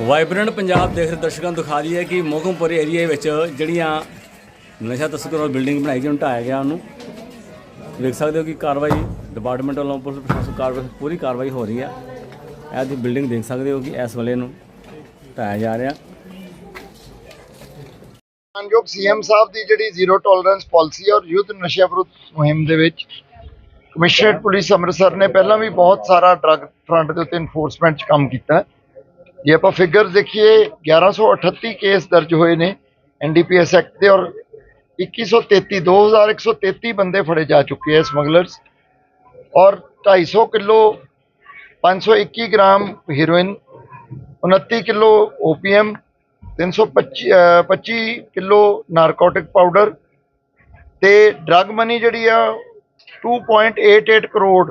Vibrant Punjab ਦੇਖ ਰਹੇ ਦਰਸ਼ਕਾਂ ਨੂੰ ਦਿਖਾ ਦਈਏ ਕਿ ਮੋਗਮਪੁਰ ਏਰੀਆ ਵਿੱਚ ਜਿਹੜੀਆਂ ਨਸ਼ਾ ਤਸਕਰ ਬਿਲਡਿੰਗ ਬਣਾਈ ਗਈ, ਉਹਨੂੰ ਢਾਇਆ ਗਿਆ ਉਹਨੂੰ। ਦੇਖ ਸਕਦੇ ਹੋ ਕਿ ਕਾਰਵਾਈ ਡਿਪਾਰਟਮੈਂਟ ਵੱਲੋਂ ਪੁਲਿਸ ਪ੍ਰਸ਼ਾਸਨ ਕਾਰਵਾਈ, ਪੂਰੀ ਕਾਰਵਾਈ ਹੋ ਰਹੀ ਹੈ ਇਹ ਦੀ ਬਿਲਡਿੰਗ ਦੇਖ ਸਕਦੇ ਹੋ ਕਿ ਇਸ ਵੇਲੇ ਨੂੰ ਢਾਇਆ ਜਾ ਰਿਹਾ। ਮਾਨਯੋਗ ਸੀਐਮ ਸਾਹਿਬ ਦੀ ਜਿਹੜੀ ਜ਼ੀਰੋ ਟੋਲਰੈਂਸ ਪਾਲਿਸੀ ਔਰ ਯੁੱਧ ਨਸ਼ਾ ਵਿਰੁੱਧ ਮੁਹਿੰਮ ਦੇ ਵਿੱਚ ਕਮਿਸ਼ਨਰੇਟ ਪੁਲਿਸ ਅੰਮ੍ਰਿਤਸਰ ਨੇ ਪਹਿਲਾਂ ਵੀ ਬਹੁਤ ਸਾਰਾ ਡਰੱਗ ਫਰੰਟ ਦੇ ਉੱਤੇ ਇਨਫੋਰਸਮੈਂਟ 'ਚ ਕੰਮ ਕੀਤਾ। ਹੈ। ਜੇ ਆਪਾਂ ਫਿਗਰ ਦੇਖੀਏ 1138 ਕੇਸ ਦਰਜ ਹੋਏ ਨੇ ਐਨਡੀਪੀਐਸ ਐਕਟ ਦੇ ਔਰ 2133 2133 ਬੰਦੇ ਫੜੇ ਜਾ ਚੁੱਕੇ ਹੈ ਸਮਗਲਰਸ ਔਰ 250 kilo 521 gram heroin 29 kilo opium 325 uh 25 kilo narcotic powder ਤੇ ਡਰੱਗ ਮਨੀ ਜਿਹੜੀ ਆ 2.88 ਕਰੋੜ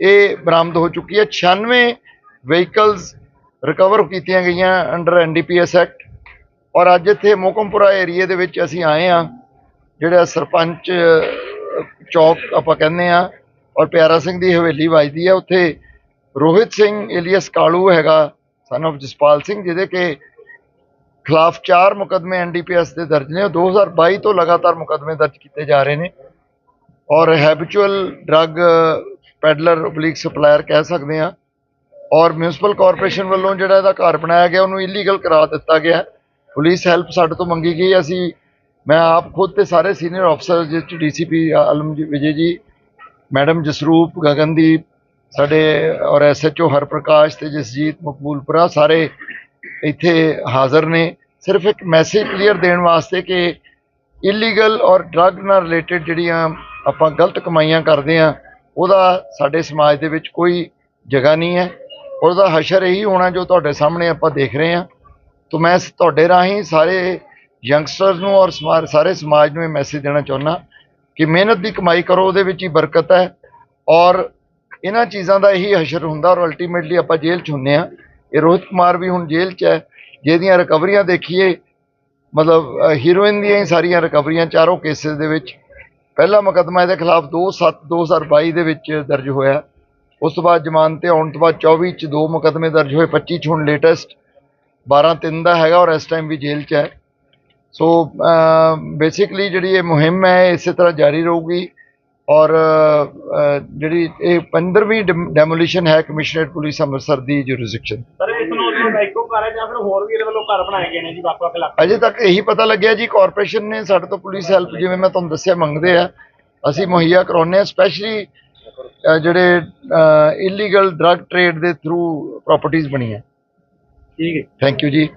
ਇਹ ਬਰਾਮਦ ਹੋ ਚੁੱਕੀ ਹੈ 96 ਵਹੀਕਲਸ ਰਿਕਵਰ ਕੀਤੀਆਂ ਗਈਆਂ ਅੰਡਰ ਐਨਡੀਪੀਐਸ ਐਕਟ ਔਰ ਅੱਜ ਇੱਥੇ ਮੋਕਮਪੁਰਾ ਏਰੀਏ ਦੇ ਵਿੱਚ ਅਸੀਂ ਆਏ ਆ ਜਿਹੜਾ ਸਰਪੰਚ ਚੌਕ ਆਪਾਂ ਕਹਿੰਦੇ ਆ ਔਰ ਪਿਆਰਾ ਸਿੰਘ ਦੀ ਹਵੇਲੀ ਵੱਜਦੀ ਆ। ਉੱਥੇ ਰੋਹਿਤ ਸਿੰਘ ਏਲੀਅਸ ਕਾਲੂ ਹੈਗਾ ਸਨ of ਜਸਪਾਲ ਸਿੰਘ, ਜਿਹਦੇ ਕਿ ਖਿਲਾਫ ਚਾਰ ਮੁਕਦਮੇ ਐਨਡੀਪੀਐਸ ਦੇ ਦਰਜ ਨੇ। ਉਹ 2022 ਤੋਂ ਲਗਾਤਾਰ ਮੁਕਦਮੇ ਦਰਜ ਕੀਤੇ ਜਾ ਰਹੇ ਨੇ। ਔਰ habitual drug peddler oblique supplier ਕਹਿ ਸਕਦੇ ਆ ਔਰ ਮਿਊਨਿਸਪਲ ਕਾਰਪੋਰੇਸ਼ਨ ਵੱਲੋਂ ਜਿਹੜਾ ਇਹਦਾ ਘਰ ਬਣਾਇਆ ਗਿਆ, ਉਹਨੂੰ ਇਲੀਗਲ ਕਰਾ ਦਿੱਤਾ ਗਿਆ ਪੁਲਿਸ ਹੈਲਪ ਸਾਡੇ ਤੋਂ ਮੰਗੀ ਗਈ। ਅਸੀਂ, ਮੈਂ ਆਪ ਖੁਦ ਤੇ ਸਾਰੇ ਸੀਨੀਅਰ ਅਫਸਰ ਜਿਸ ਚ ਡੀਸੀਪੀ ਆਲਮ ਜੀ, ਵਿਜੇ ਜੀ, ਮੈਡਮ ਜਸਰੂਪ, ਗਗਨਦੀਪ, ਸਾਡੇ ਔਰ ਐਸਐਚਓ ਹਰਪ੍ਰਕਾਸ਼ ਤੇ ਜਸਜੀਤ ਮਕਬੂਲਪੁਰਾ ਸਾਰੇ ਇੱਥੇ ਹਾਜ਼ਰ ਨੇ। ਸਿਰਫ ਇੱਕ ਮੈਸੇਜ ਕਲੀਅਰ ਦੇਣ ਵਾਸਤੇ ਕਿ ਇਲੀਗਲ ਔਰ ਡਰੱਗ ਨਾਲ ਰਿਲੇਟਡ ਜਿਹੜੀਆਂ ਆਪਾਂ ਗਲਤ ਕਮਾਈਆਂ ਕਰਦੇ ਆ ਉਹਦਾ ਸਾਡੇ ਸਮਾਜ ਦੇ ਵਿੱਚ ਕੋਈ ਜਗ੍ਹਾ ਨਹੀਂ ਹੈ। ਉਹਦਾ ਹਸ਼ਰ ਇਹੀ ਹੋਣਾ ਜੋ ਤੁਹਾਡੇ ਸਾਹਮਣੇ ਆਪਾਂ ਦੇਖ ਰਹੇ ਹਾਂ। ਤੋਂ ਮੈਂ ਤੁਹਾਡੇ ਰਾਹੀਂ ਸਾਰੇ ਯੰਗਸਟਰਸ ਨੂੰ ਔਰ ਸਮਾ- ਸਾਰੇ ਸਮਾਜ ਨੂੰ ਇਹ ਮੈਸੇਜ ਦੇਣਾ ਚਾਹੁੰਦਾ ਕਿ ਮਿਹਨਤ ਦੀ ਕਮਾਈ ਕਰੋ, ਉਹਦੇ ਵਿੱਚ ਹੀ ਬਰਕਤ ਹੈ ਔਰ ਇਹਨਾਂ ਚੀਜ਼ਾਂ ਦਾ ਇਹੀ ਹਸ਼ਰ ਹੁੰਦਾ ਔਰ ਅਲਟੀਮੇਟਲੀ ਆਪਾਂ ਜੇਲ੍ਹ 'ਚ ਹੁੰਨੇ ਆ ਇਹ ਰੋਹਿਤ ਕੁਮਾਰ ਵੀ ਹੁਣ ਜੇਲ੍ਹ 'ਚ ਹੈ, ਜਿਹਦੀਆਂ ਰਿਕਵਰੀਆਂ ਦੇਖੀਏ, ਮਤਲਬ ਹੀਰੋਇਨ ਦੀਆਂ ਹੀ ਸਾਰੀਆਂ ਰਿਕਵਰੀਆਂ ਚਾਰੋਂ ਕੇਸਿਸ ਦੇ ਵਿੱਚ। ਪਹਿਲਾ ਮੁਕੱਦਮਾ ਇਹਦੇ ਖਿਲਾਫ 2/7 2022 ਦੇ ਵਿੱਚ ਦਰਜ ਹੋਇਆ। ਉਸ ਤੋਂ ਬਾਅਦ ਜ਼ਮਾਨਤ ਤੇ ਆਉਣ ਤੋਂ ਬਾਅਦ 24 ਚ ਦੋ ਮੁਕੱਦਮੇ ਦਰਜ ਹੋਏ 25 ਚ ਹੁਣ ਲੇਟੈਸਟ 12 ਤਿੰਨ ਦਾ ਹੈਗਾ ਔਰ ਇਸ ਟਾਈਮ ਵੀ ਜੇਲ੍ਹ 'ਚ ਹੈ। ਸੋ ਬੇਸਿਕਲੀ ਜਿਹੜੀ ਇਹ ਮੁਹਿੰਮ ਹੈ ਇਸੇ ਤਰ੍ਹਾਂ ਜਾਰੀ ਰਹੂਗੀ ਔਰ ਜਿਹੜੀ ਇਹ 15ਵੀਂ ਡੈਮੋਲੀਸ਼ਨ ਹੈ ਕਮਿਸ਼ਨਰੇਟ ਪੁਲਿਸ ਅੰਮ੍ਰਿਤਸਰ ਦੀ ਜੁਰਿਸਡਿਕਸ਼ਨ ਸਰ ਇਸ ਨੂੰ ਉਹਨੂੰ ਇੱਕੋ ਘਰ ਹੈ ਜਾਂ ਫਿਰ ਹੋਰ ਵੀ ਇਹਦੇ ਵੱਲੋਂ ਘਰ ਬਣਾਏ ਗਏ ਨੇ ਜੀ ਵੱਖ ਵੱਖ ਇਲਾਕੇ? ਅਜੇ ਤੱਕ ਇਹੀ ਪਤਾ ਲੱਗਿਆ ਜੀ ਕਾਰਪੋਰੇਸ਼ਨ ਨੇ ਸਾਡੇ ਤੋਂ ਪੁਲਿਸ ਹੈਲਪ ਜਿਵੇਂ ਮੈਂ ਤੁਹਾਨੂੰ ਦੱਸਿਆ ਮੰਗਦੇ ਆ। ਅਸੀਂ ਮੁਹੱਈਆ ਕਰਾਉਂਦੇ ਆ ਸਪੈਸ਼ਲੀ ਜਿਹੜੇ ਇਲੀਗਲ ਡਰੱਗ ਟ੍ਰੇਡ ਦੇ ਥਰੂ ਪ੍ਰਾਪਰਟੀਆਂ ਬਣੀਆਂ ਠੀਕ ਹੈ। ਥੈਂਕ ਯੂ ਜੀ।